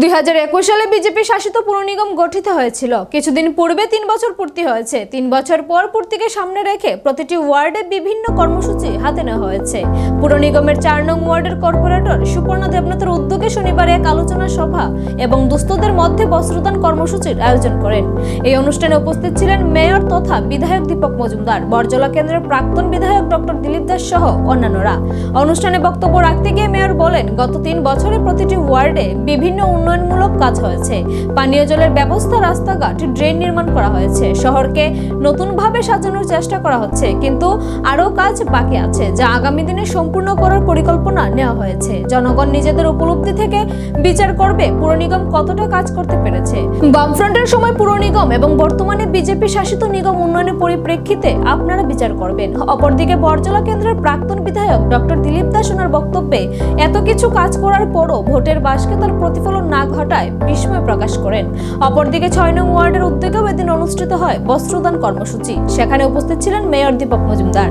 দুই হাজার একুশ সালে বিজেপি শাসিত পুর নিগম গঠিত হয়েছিল। কিছুদিন পূর্বে তিন বছর পূর্তি হয়েছে। তিন বছর পর পূর্তিকে সামনে রেখে প্রতিটি ওয়ার্ডে বিভিন্ন কর্মসূচি হাতে নেওয়া হয়েছে। পুর নিগমের চার নং ওয়ার্ডের কর্পোরেটর সুপর্ণা দেবনাথের উদ্যোগে শনিবার এক আলোচনা সভা এবং দুস্থদের মধ্যে বস্ত্রদান কর্মসূচির আয়োজন করেন। এই অনুষ্ঠানে উপস্থিত ছিলেন মেয়র তথা বিধায়ক দীপক মজুমদার, বরজলা কেন্দ্রের প্রাক্তন বিধায়ক ডক্টর দিলীপ দাস সহ অন্যান্যরা। অনুষ্ঠানে বক্তব্য রাখতে গিয়ে মেয়র বলেন, গত তিন বছরে প্রতিটি ওয়ার্ডে বিভিন্ন উন্নয়নমূলক কাজ হয়েছে। পানীয় জলের ব্যবস্থা, রাস্তাঘাট, ড্রেন নির্মাণ করা হয়েছে। শহরকে নতুনভাবে সাজানোর চেষ্টা করা হচ্ছে, কিন্তু আরও কাজ বাকি আছে, যা আগামী দিনে সম্পূর্ণ করার পরিকল্পনা নেওয়া হয়েছে। জনগণ নিজেদের উপলব্ধি থেকে বিচার করবে পুর নিগম কতটা কাজ করতে পেরেছে। বামফ্রন্টের সময় পুর নিগম এবং বর্তমানে বিজেপি শাসিত নিগম উন্নয়নের পরিপ্রেক্ষিতে আপনারা বিচার করবেন। অপরদিকে বরজলা কেন্দ্রের প্রাক্তন বিধায়ক ডক্টর দিলীপ দাস ওনার বক্তব্যে, এত কিছু কাজ করার পরও ভোটের বাসকে তার প্রতিফলন না ঘটায় বিস্ময় প্রকাশ করেন। অপরদিকে ছয় নং ওয়ার্ডের উদ্যোগেও এদিন অনুষ্ঠিত হয় বস্ত্রদান কর্মসূচি। সেখানে উপস্থিত ছিলেন মেয়র দীপক মজুমদার।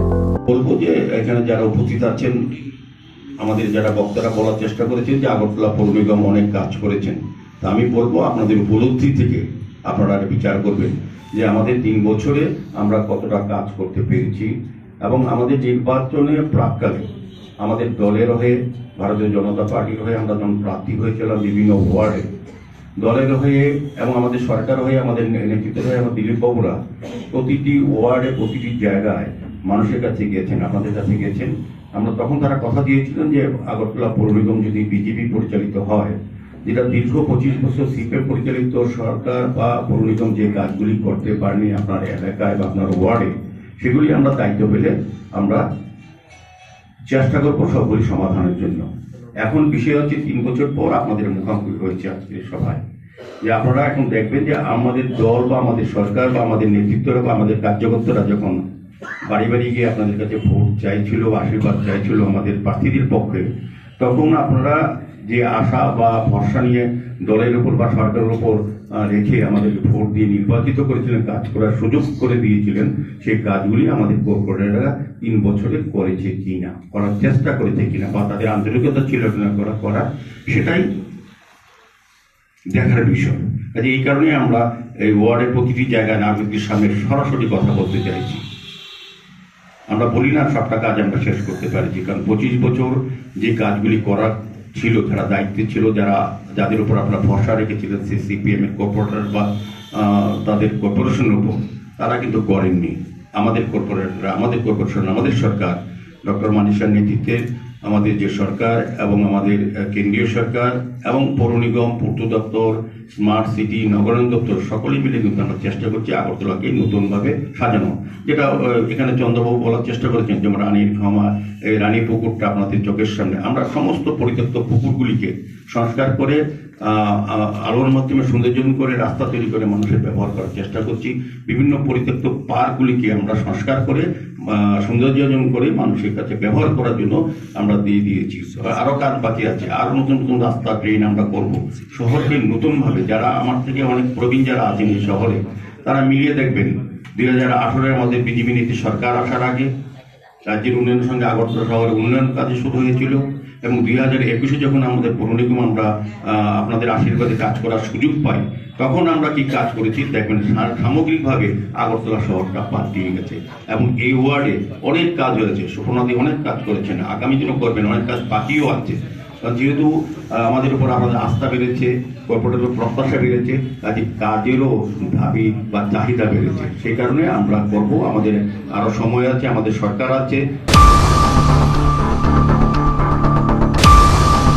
বলব যে এখানে যারা উপস্থিত আছেন, আমাদের যারা বক্তারা বলার চেষ্টা করেছেন যে আগরতলা পৌর নিগম অনেক কাজ করেছেন। তা আমি বলব আপনাদের উপলব্ধি থেকে আপনারা বিচার করবেন যে আমাদের তিন বছরে আমরা কতটা কাজ করতে পেরেছি এবং আমাদের নির্বাচনে প্রাককালে আমাদের দলের হয়ে, ভারতীয় জনতা পার্টির হয়ে আমরা যখন প্রার্থী হয়েছিলাম বিভিন্ন ওয়ার্ডে, দলের হয়ে এবং আমাদের সরকার হয়ে, আমাদের নেতৃত্বের হয়ে আমার দিলীপ বাবুরা প্রতিটি ওয়ার্ডে, প্রতিটি জায়গায় মানুষের কাছে গিয়েছেন, আপনাদের কাছে গিয়েছেন। আমরা তখন তারা কথা দিয়েছিলেন যে আগরতলা পৌর নিগম যদি বিজেপি পরিচালিত হয়, যেটা দীর্ঘ পঁচিশ বছর সিপিএম পরিচালিত সরকার বা পৌর নিগম যে কাজগুলি করতে পারেনি আপনার এলাকায় বা আপনার ওয়ার্ডে, সেগুলি আমরা দায়িত্ব পেলে আমরা চেষ্টা করব সবগুলি সমাধানের জন্য। এখন বিষয় হচ্ছে, তিন বছর পর আপনাদের মুখোমুখি হয়েছে আজকের সভায়। যে আপনারা এখন দেখবেন যে আমাদের দল বা আমাদের সরকার বা আমাদের নেতৃত্বরা বা আমাদের কার্যকর্তারা যখন বাড়ি বাড়ি গিয়ে আপনাদের কাছে ভোট চাইছিল আশীর্বাদ চাইছিল আমাদের প্রার্থীদের পক্ষে, তখন আপনারা যে আশা বা ভরসা নিয়ে দলের উপর বা সরকারের উপর রেখে আমাদের ভোট দিয়ে নির্বাচিত করেছিলেন, কাজ করার সুযোগ করে দিয়েছিলেন, সেই কাজগুলি আমাদের কর্পোরেটররা তিন বছরে করেছে কিনা, করার চেষ্টা করেছে কিনা বা তাদের আন্তরিকতা ছিল কিনা করা করা, সেটাই দেখার বিষয়। কাজে এই কারণে আমরা এই ওয়ার্ডের প্রতিটি জায়গায় নাগরিকদের সামনে সরাসরি কথা বলতে চাইছি। আমরা বলি না সবটা কাজ আমরা শেষ করতে পারছি, কারণ পঁচিশ বছর যে কাজগুলি করার ছিল, যারা দায়িত্বে ছিল, যারা, যাদের উপর আপনারা ভরসা রেখেছিলেন সে সিপিএম এর কর্পোরেটর বা তাদের কর্পোরেশনের উপর, তারা কিন্তু করেননি। আমাদের কর্পোরেটরা আমাদের কর্পোরেশন আমাদের সরকার, ডক্টর মানিসার নেতৃত্বে আমাদের যে সরকার এবং আমাদের কেন্দ্রীয় সরকার এবং পৌর নিগম, পূর্ত দপ্তর স্মার্ট সিটি নগরায়ণ দপ্তর সকলেই মিলে কিন্তু আমরা চেষ্টা করছি আগরতলাকে নতুনভাবে সাজানো। যেটা এখানে চন্দ্রবাবু বলার চেষ্টা করেছেন যেমন রানীর ক্ষমা এই রানী পুকুরটা আপনাদের চোখের সামনে। আমরা সমস্ত পরিত্যক্ত পুকুরগুলিকে সংস্কার করে আলোর মাধ্যমে সৌন্দর্যন করে, রাস্তা তৈরি করে মানুষের ব্যবহার করার চেষ্টা করছি। বিভিন্ন পরিত্যক্ত পার্কগুলিকে আমরা সংস্কার করে সৌন্দর্যজন করে মানুষের কাছে ব্যবহার করার জন্য আমরা দিয়ে দিয়েছি। আরও কাজ বাকি আছে। আরও নতুন নতুন রাস্তা ড্রেন আমরা করব। শহরকে নতুন ভাবে যারা আমার থেকে অনেক প্রবীণ যারা আছেন এই শহরে তারা মিলিয়ে দেখবেন দুই হাজার আঠারোর মধ্যে বিজেপি নীতি সরকার আসার আগে রাজ্যের উন্নয়নের সঙ্গে আগরতলা শহরের উন্নয়ন কাজে শুরু হয়েছিল। এবং দুই হাজার একুশে যখন আমাদের পৌর নিগম আমরা আপনাদের আশীর্বাদে কাজ করার সুযোগ পাই, তখন আমরা কি কাজ করেছি? দেখবেন সামগ্রিকভাবে আগরতলা শহরটা পাল্টিয়ে গেছে এবং এই ওয়ার্ডে অনেক কাজ হয়েছে। সুপর্ণাদি অনেক কাজ করেছেন, আগামী দিনও করবেন, অনেক কাজ বাকিও আছে। কারণ যেহেতু আমাদের উপর আমাদের আস্থা বেড়েছে কর্পোরেটের প্রত্যাশা বেড়েছে কাজে কাজেরও দাবি বা চাহিদা বেড়েছে। সেই কারণে আমরা করব, আমাদের আরও সময় আছে, আমাদের সরকার আছে।